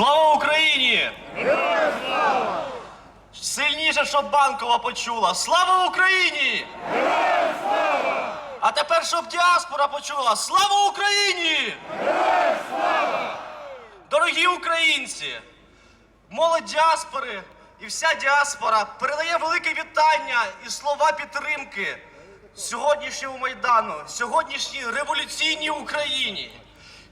Слава Україні! Слава! Сильніше, щоб банкова почула. Слава Україні! Слава! А тепер, щоб діаспора почула. Слава Україні! Слава! Дорогі українці! Молодь діаспори і вся діаспора передає велике вітання і слова підтримки сьогоднішньому майдану, сьогоднішній революційній Україні.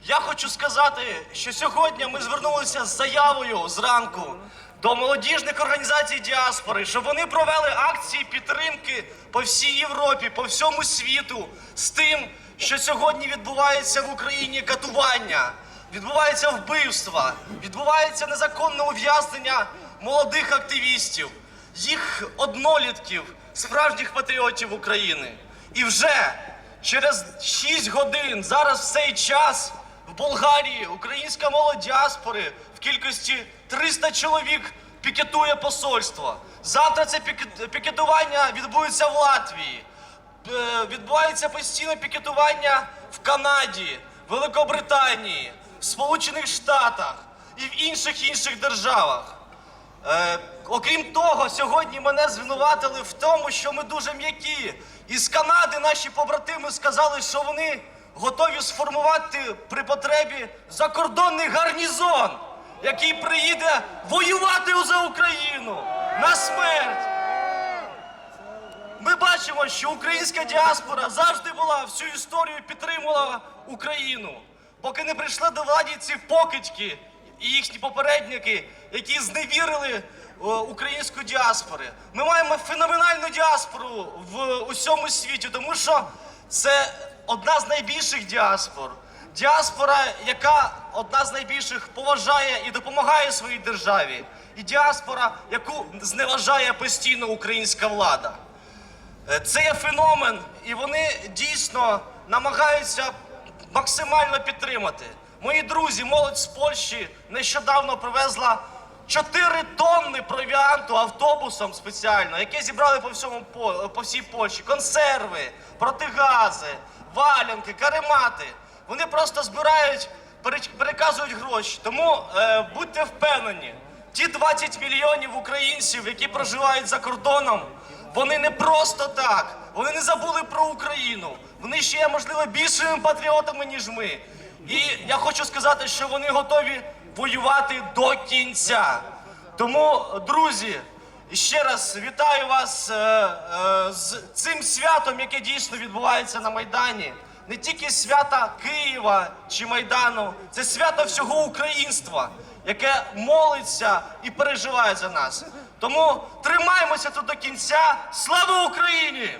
Я хочу сказати, що сьогодні ми звернулися з заявою зранку до молодіжних організацій діаспори, щоб вони провели акції підтримки по всій Європі, по всьому світу з тим, що сьогодні відбувається в Україні катування, відбувається вбивства, відбувається незаконне ув'язнення молодих активістів, їх однолітків, справжніх патріотів України. І вже через 6 годин, зараз в цей час Болгарії українська молодь діаспори в кількості 300 чоловік пікетує посольство. Завтра це пікетування відбудеться в Латвії. Е, Відбувається постійне пікетування в Канаді, Великобританії, Сполучених Штатах і в інших інших державах. Е, окрім того, сьогодні мене звинуватили в тому, що ми дуже м'які. Із Канади наші побратими сказали, що вони готові сформувати при потребі закордонний гарнізон, який приїде воювати за Україну на смерть. Ми бачимо, що українська діаспора завжди була всю історію підтримувала Україну, поки не прийшли до влади ці покидьки і їхні попередники, які зневірили е, українську діаспору. Ми маємо феноменальну діаспору в усьому світі, тому що це одна з найбільших діаспор. Діаспора, яка одна з найбільших поважає і допомагає своїй державі, і діаспора, яку зневажає постійно українська влада. Е, Це є феномен, і вони дійсно намагаються максимально підтримати. Мої друзі, молодь з Польщі нещодавно привезла 4 тонни провіанту автобусом спеціально, яке зібрали по всьому По- по всій Польщі. Консерви, протигази, валянки, каремати. Вони просто збирають, переказують гроші. Тому е, будьте впевнені, ті 20 мільйонів українців, які проживають за кордоном, вони не просто так. Вони не забули про Україну. Вони ще є, можливо, більшими патріотами, ніж ми. І я хочу сказати, що вони готові воювати до кінця. Тому, друзі, ще раз вітаю вас е, е, з цим святом, яке дійсно відбувається на Майдані. Не тільки свята Києва чи Майдану, це свято всього українства, яке молиться і переживає за нас. Тому тримаємося тут до кінця. Слава Україні!